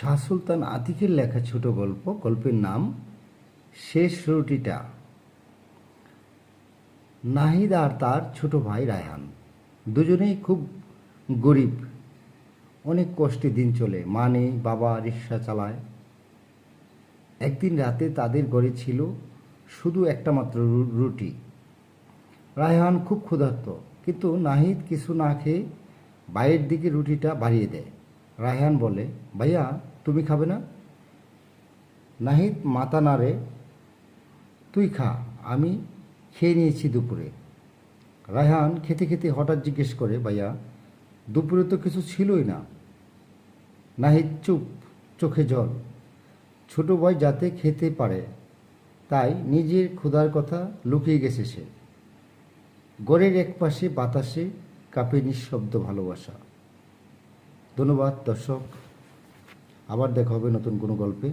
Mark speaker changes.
Speaker 1: শাহ সুলতান আতিকের লেখা ছোট গল্প, গল্পের নাম শেষ রুটিটা। নাহিদ আর তার ছোট ভাই রায়হান। দুজনেই খুব গরিব। অনেক কষ্টে দিন চলে। মা নেই, বাবা রিক্সা চালায়। একদিন রাতে তাদের ঘরে ছিল শুধু একটা মাত্র রুটি। রায়হান খুব ক্ষুধার্ত, কিন্তু নাহিদ কিছু না খেয়ে বাইরের দিকে রুটিটা বাড়িয়ে দেয়। রায়হান বলে, ভাইয়া, তুমি খাবে না? নাহিদ মাথা নাড়ে তুই খা, আমি খেয়ে নিয়েছি দুপুরে। রায়হান খেতে খেতে হঠাৎ জিজ্ঞেস করে, ভাইয়া, দুপুরে তো কিছু ছিলই না। নাহিদ চুপ, চোখে জল। ছোট ভাই যাতে খেতে পারে, তাই নিজের ক্ষুধার কথা লুকিয়ে গেছে সে। গড়ের এক পাশে বাতাসে কাপে নিঃশব্দ ভালোবাসা। ধন্যবাদ দর্শক। আবার দেখা হবে নতুন কোনো গল্পে।